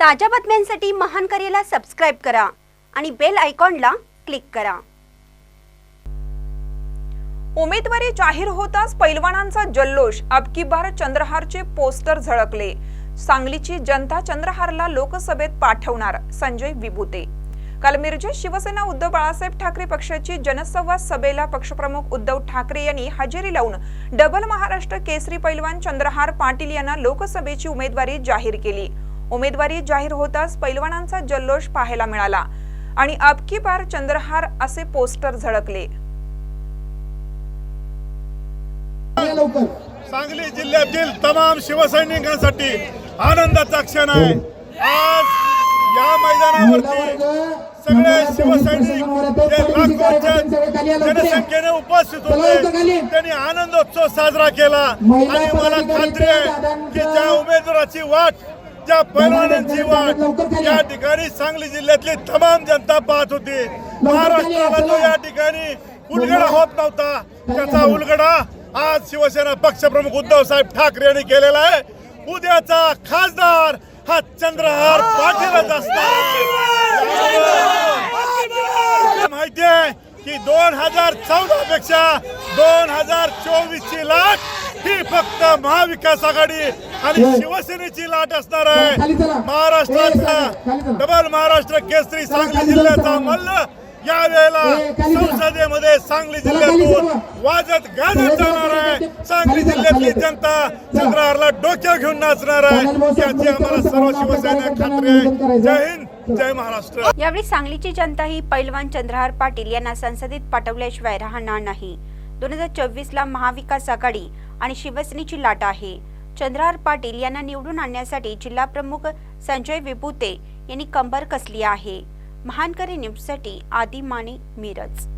ताज्या बातम्यांसाठी महान करेला सबस्क्राईब करा आणि बेल आयकॉनला क्लिक करा. उमेदवारी जाहीर होताच पैलवानांचा जल्लोष. अबकी बार चंद्रहारचे पोस्टर झळकले. सांगलीची जनता चंद्रहारला लोकसभेत पाठवणार संजय विभूते. काल मिरजेत शिवसेना उद्धव बाळासाहेब ठाकरे पक्षाची जनसंवाद सभेला पक्षप्रमुख उद्धव ठाकरे यांनी हजेरी लावून डबल महाराष्ट्र केसरी पैलवान चंद्रहार पाटील यांना लोकसभेची उमेदवारी जाहीर केली. उमेदवारी जाहीर होताच पैलवानांचा जल्लोष पाहायला मिळाला आणि अब की बार चंद्रहार असे पोस्टर झळकले. लवकर. सांगली जिल्ह्यातील तमाम शिवसैनिकांसाठी आनंदाचा क्षण आहे. आज या मैदानावरती सगळे शिवसैनिक जे लाखोच्या जनसंख्येने उपस्थित होते. त्यांनी आनंदोत्सव साजरा केला. आणि मला खात्री आहे की ज्या उमेदवाराची वाट ज्या पैलवानांची वाट या ठिकाणी सांगली जिल्ह्यातली तमाम जनता पाहत होती. महाराष्ट्राला जो या ठिकाणी उलगडा होत नव्हता. त्याचा उलगडा आज शिवसेना पक्षप्रमुख उद्धव साहेब ठाकरे यांनी केलेला आहे. उद्याचा खासदार हा चंद्रहार पाटीलच असणार. माहिती आहे की दोन हजार चौदा पेक्षा दोन हजार चोवीस ची लाट ही फक्त महाविकास आघाडी आणि शिवसेनेची लाट असणार आहे. महाराष्ट्राचा डबल महाराष्ट्र केसरी सांगली जिल्ह्याचा मल्ल. या वेळेला संसदेमध्ये सांगली जिल्ह्यातून वाजत गाजत जाणार आहे. सांगली जिल्ह्यातली जनता चंद्रहारला डोक्यावर घेऊन नाचणार आहे. याची आम्हाला सर्व शिवसेना खात्री आहे. जय हिंद जय महाराष्ट्र. यावेळी सांगलीची जनता ही पैलवान चंद्रहार पाटील यांना संसदेत पाठवल्याशिवाय राहणार नाही. दोन हजार चोवीस ला महाविकास आघाडी आणि शिवसेनेची लाट आहे. चंद्रहार पाटील यांना निवडून आणण्यासाठी जिल्हा प्रमुख संजय विभूते यांनी कंबर कसली आहे. महानकरी न्यूजसाठी आदी माने मिरज.